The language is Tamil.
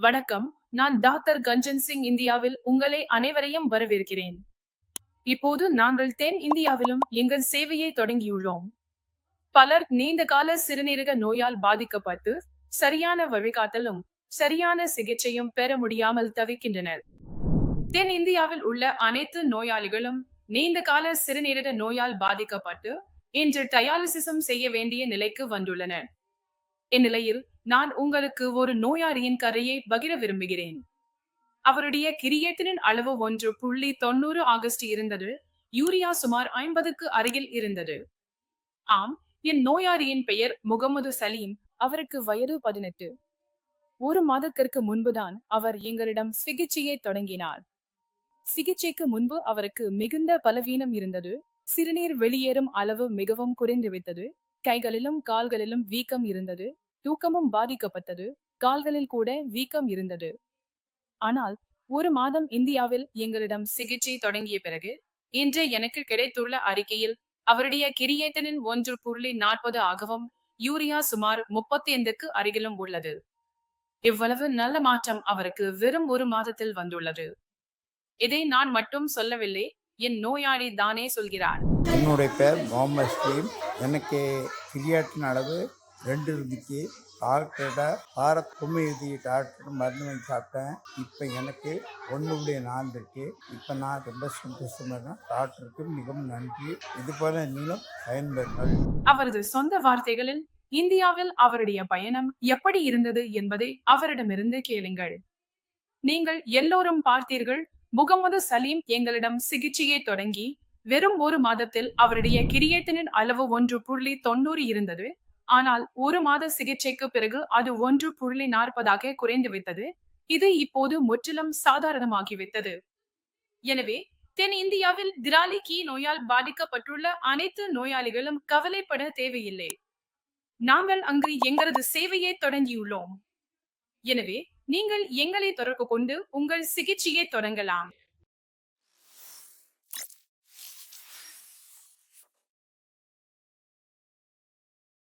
வணக்கம். நான் டாக்டர் கஞ்சன் சிங் இந்தியாவில் உங்களை அனைவரையும் வரவேற்கிறேன். இப்போது நாங்கள் தென் இந்தியாவிலும் எங்கள் சேவையை தொடங்கியுள்ளோம். பலர் நீண்ட கால சிறுநீரக நோயால் பாதிக்கப்பட்டு சரியான வழிகாட்டலும் சரியான சிகிச்சையும் பெற முடியாமல் தவிக்கின்றனர். தென் இந்தியாவில் உள்ள அனைத்து நோயாளிகளும் நீண்ட கால சிறுநீரக நோயால் பாதிக்கப்பட்டு இன்று டயாலிசிஸும் செய்ய வேண்டிய நிலைக்கு வந்துள்ளனர். இந்நிலையில் நான் உங்களுக்கு ஒரு நோயாளியின் கதையை பகிர விரும்புகிறேன். அவருடைய கிரியேட்டினின் அளவு ஒன்று புள்ளி தொண்ணூறு ஆகஸ்ட் இருந்தது. யூரியா சுமார் ஐம்பதுக்கு அருகில் இருந்தது. ஆம் என் நோயாளியின் பெயர் முகமது சலீம் அவருக்கு வயது பதினெட்டு. ஒரு மாதத்திற்கு முன்புதான் அவர் எங்களிடம் சிகிச்சையை தொடங்கினார். சிகிச்சைக்கு முன்பு அவருக்கு மிகுந்த பலவீனம் இருந்தது. சிறுநீர் வெளியேறும் அளவு மிகவும் குறைந்துவிட்டது. கைகளிலும் கால்களிலும் வீக்கம் இருந்தது. தூக்கமும் பாதிக்கப்பட்டது. கால்களில் கூட வீக்கம் இருந்தது. ஆனால் ஒரு மாதம் இந்தியாவில் எங்களிடம் சிகிச்சை தொடங்கிய பிறகு இன்று எனக்கு கிடைத்துள்ள அறிக்கையில் அவருடைய கிரியேட்டனின் ஒன்று புள்ளி நாற்பது ஆகவும் யூரியா சுமார் முப்பத்தி ஐந்துக்கு அருகிலும் உள்ளது. இவ்வளவு நல்ல மாற்றம் அவருக்கு வெறும் ஒரு மாதத்தில் வந்துள்ளது. இதை நான் மட்டும் சொல்லவில்லை என் நோயாளி தானே சொல்கிறார். என்னுடைய பேர் முகமது ஸ்லீம் எனக்கு கிரியாட்டின் அளவு ரெண்டு இருந்துச்சு. டாக்டர்கிட்ட பாரத் எழுதி டாக்டர் மருந்து வாங்கி சாப்பிட்டேன். இப்போ எனக்கு ஒன்றுடைய புள்ளி இருக்கு. இப்போ நான் ரொம்ப சந்தோஷமாக டாக்டருக்கு மிகவும் நன்றி. இது போல நீங்களும் பயன்பெறுங்கள். அவரது சொந்த வார்த்தைகளில் இந்தியாவில் அவருடைய பயணம் எப்படி இருந்தது என்பதை அவரிடமிருந்து கேளுங்கள். நீங்கள் எல்லோரும் பார்த்தீர்கள். முகமது சலீம் எங்களிடம் சிகிச்சையை தொடங்கி வெறும் ஒரு மாதத்தில் அவருடைய கிரியேட்டனின் அளவு ஒன்று புள்ளி தொண்ணூறு இருந்தது. ஆனால் ஒரு மாத சிகிச்சைக்கு பிறகு அது ஒன்று புள்ளி நாற்பதாக குறைந்துவிட்டது இது இப்போது முற்றிலும் சாதாரணமாகிவிட்டது. எனவே தென் இந்தியாவில் திராலி கீ நோயால் பாதிக்கப்பட்டுள்ள அனைத்து நோயாளிகளும் கவலைப்பட தேவையில்லை. நாங்கள் அங்கு எங்களது சேவையை தொடங்கியுள்ளோம். எனவே நீங்கள் எங்களை தொடர்பு கொண்டு உங்கள் சிகிச்சையை தொடங்கலாம்.